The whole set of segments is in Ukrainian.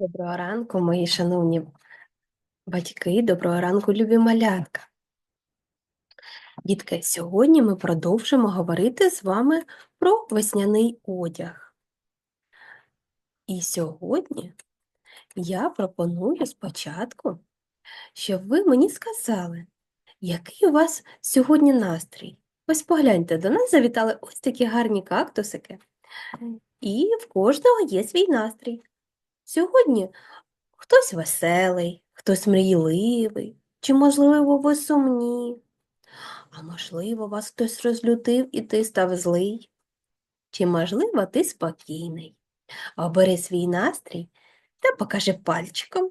Доброго ранку, мої шановні батьки, доброго ранку, любі малятка. Дітки, сьогодні ми продовжимо говорити з вами про весняний одяг. І сьогодні я пропоную спочатку, щоб ви мені сказали, який у вас сьогодні настрій. Ось погляньте, до нас завітали ось такі гарні кактусики, і в кожного є свій настрій. Сьогодні Хтось веселий, хтось мрійливий, чи, можливо, ви сумні, а можливо, вас хтось розлютив і ти став злий, чи, можливо, ти спокійний. Обери свій настрій та покажи пальчиком.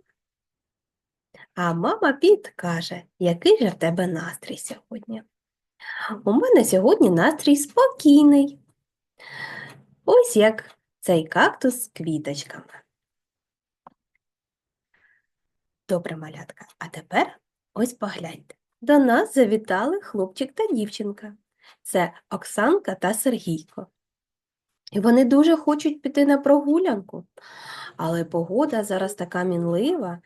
А мама Піт каже, який же в тебе настрій сьогодні? У мене сьогодні настрій спокійний. Ось як цей кактус з квіточками. Добре, малятка. А тепер ось погляньте. До нас завітали хлопчик та дівчинка. Це Оксанка та Сергійко. І вони дуже хочуть піти на прогулянку, але погода зараз така мінлива,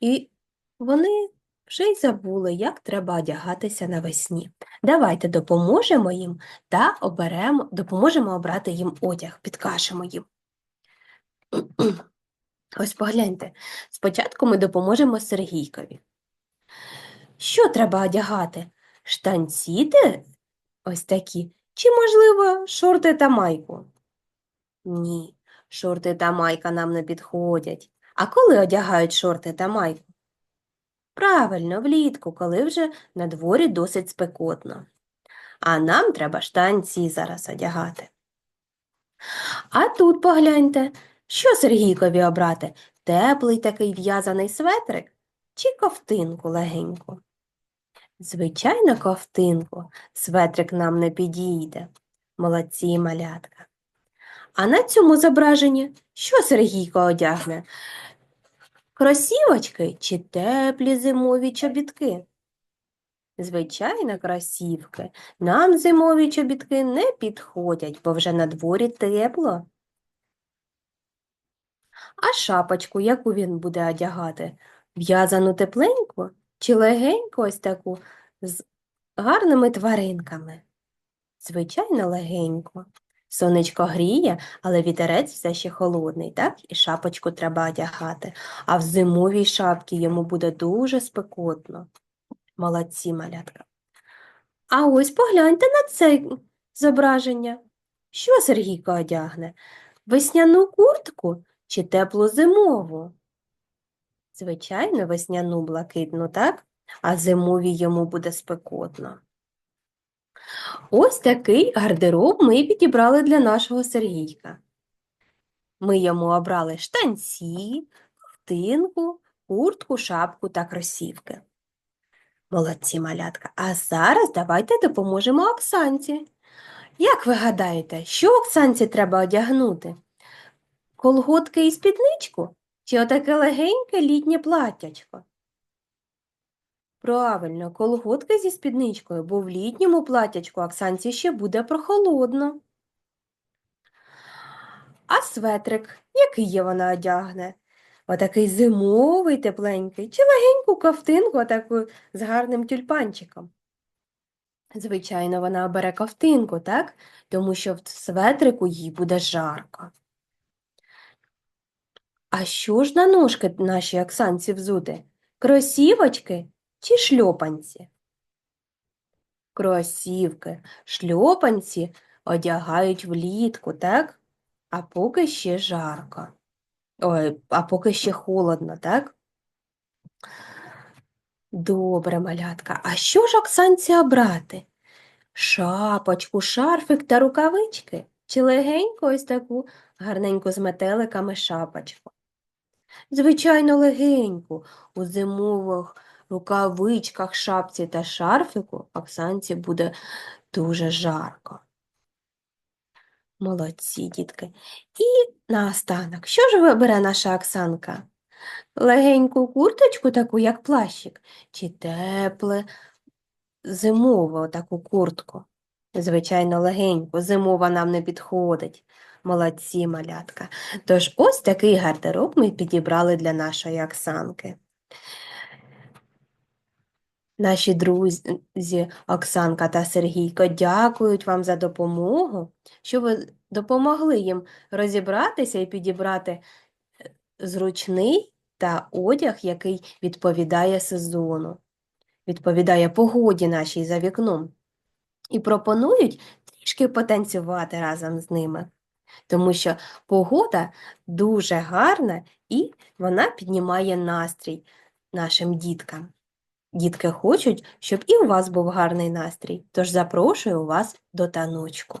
і вони вже й забули, як треба одягатися навесні. Давайте допоможемо їм та оберемо, допоможемо обрати їм одяг, підкажемо їм. Ось погляньте, спочатку ми допоможемо Сергійкові. Що треба одягати? Штанці ось такі, чи, можливо, шорти та майку? Ні, шорти та майка нам не підходять. А коли одягають шорти та майку? Правильно, влітку, коли вже на дворі досить спекотно. А нам треба штанці зараз одягати. А тут погляньте, що Сергійкові обрати? Теплий такий в'язаний светрик чи ковтинку легеньку? Звичайно, ковтинку, светрик нам не підійде. Молодці малятка. А на цьому зображенні що Сергійко одягне? Кросівочки чи теплі зимові чобітки? Звичайно, кросівки. Нам зимові чобітки не підходять, бо вже на дворі тепло. А шапочку, яку він буде одягати? В'язану тепленьку чи легеньку ось таку з гарними тваринками? Звичайно, легенько. Сонечко гріє, але вітерець все ще холодний, так? І шапочку треба одягати. А в зимовій шапці йому буде дуже спекотно. Молодці, малятка. А ось погляньте на це зображення. Що Сергійко одягне? Весняну куртку чи теплу зимову? Звичайно, весняну блакитну, так? А зимовій йому буде спекотно. Ось такий гардероб ми підібрали для нашого Сергійка. Ми йому обрали штанці, ковтинку, куртку, шапку та кросівки. Молодці, малятка. А зараз давайте допоможемо Оксанці. Як ви гадаєте, що Оксанці треба одягнути? Колготки і спідничку чи отаке легеньке літнє платтячко? Правильно, колготки зі спідничкою, бо в літньому платтячку Оксанці ще буде прохолодно. А светрик, який є вона одягне? Отакий зимовий тепленький, чи легеньку ковтинку отаку з гарним тюльпанчиком? Звичайно, вона обере ковтинку, так? Тому що в светрику їй буде жарко. А що ж на ножки нашій Оксанці взути? Кросівочки чи шльопанці? Кросівки, шльопанці одягають влітку, так? А поки ще жарко. Ой, а поки ще холодно, так? Добре, малятка. А що ж Оксанці обрати? Шапочку, шарфик та рукавички? Чи легенько ось таку гарненьку з метеликами шапочку? Звичайно, легеньку. У зимових рукавичках, шапці та шарфику Оксанці буде дуже жарко. Молодці, дітки. І наостанок, що ж вибере наша Оксанка? Легеньку курточку, таку, як плащик, чи тепле зимову таку куртку? Звичайно, легеньку, зимова нам не підходить. Молодці, малятка. Тож ось такий гардероб ми підібрали для нашої Оксанки. Наші друзі Оксанка та Сергійко дякують вам за допомогу, що ви допомогли їм розібратися і підібрати е, зручний та одяг, який відповідає сезону, відповідає погоді нашій за вікном. І пропонують трішки потанцювати разом з ними, тому що погода дуже гарна і вона піднімає настрій нашим діткам. Дітки хочуть, щоб і у вас був гарний настрій, тож запрошую вас до таночку.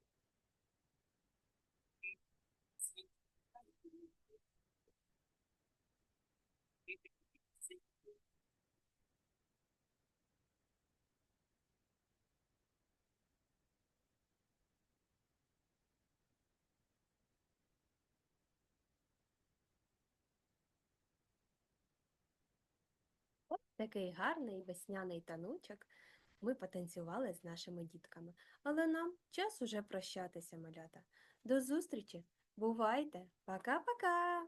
такий гарний весняний таночок ми потанцювали з нашими дітками. Але нам час уже прощатися, малята. До зустрічі! Бувайте! Пока-пока!